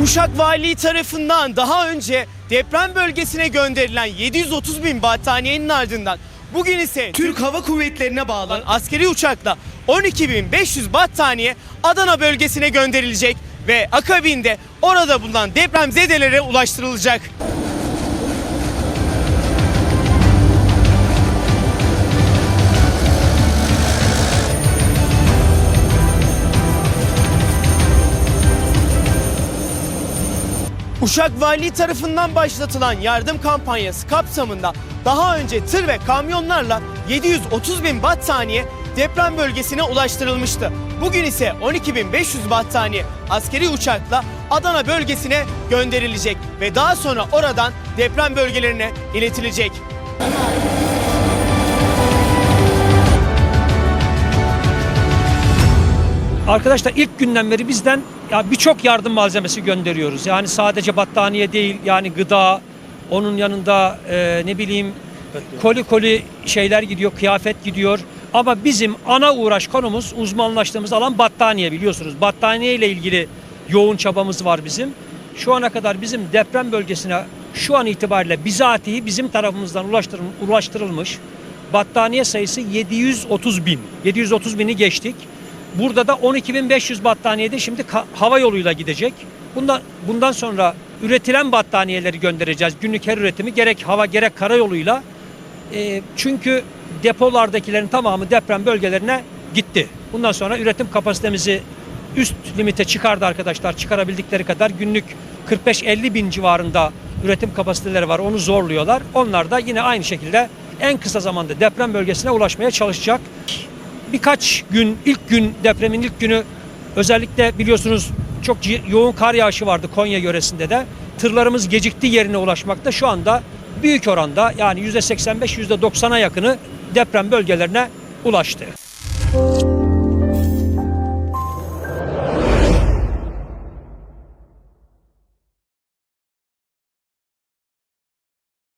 Uşak Valiliği tarafından daha önce deprem bölgesine gönderilen 730 bin battaniyenin ardından bugün ise Türk Hava Kuvvetleri'ne bağlı askeri uçakla 12.500 battaniye Adana bölgesine gönderilecek ve akabinde orada bulunan depremzedelere ulaştırılacak. Uşak Valiliği tarafından başlatılan yardım kampanyası kapsamında daha önce tır ve kamyonlarla 730 bin battaniye deprem bölgesine ulaştırılmıştı. Bugün ise 12.500 battaniye askeri uçakla Adana bölgesine gönderilecek ve daha sonra oradan deprem bölgelerine iletilecek. Arkadaşlar ilk günden beri bizden ya birçok yardım malzemesi gönderiyoruz. Yani sadece battaniye değil yani gıda, onun yanında e, ne bileyim koli koli şeyler gidiyor, kıyafet gidiyor. Ama bizim ana uğraş konumuz uzmanlaştığımız alan battaniye biliyorsunuz. Battaniye ile ilgili yoğun çabamız var bizim. Şu ana kadar bizim deprem bölgesine şu an itibariyle bizatihi bizim tarafımızdan ulaştırıl- ulaştırılmış battaniye sayısı 730 bin. 730 bini geçtik. Burada da 12.500 battaniye de şimdi hava yoluyla gidecek. Bundan, bundan sonra üretilen battaniyeleri göndereceğiz. Günlük her üretimi gerek hava gerek karayoluyla. E, çünkü depolardakilerin tamamı deprem bölgelerine gitti. Bundan sonra üretim kapasitemizi üst limite çıkardı arkadaşlar. Çıkarabildikleri kadar günlük 45-50 bin civarında üretim kapasiteleri var. Onu zorluyorlar. Onlar da yine aynı şekilde en kısa zamanda deprem bölgesine ulaşmaya çalışacak birkaç gün ilk gün depremin ilk günü özellikle biliyorsunuz çok yoğun kar yağışı vardı Konya yöresinde de. Tırlarımız gecikti yerine ulaşmakta. Şu anda büyük oranda yani %85 %90'a yakını deprem bölgelerine ulaştı.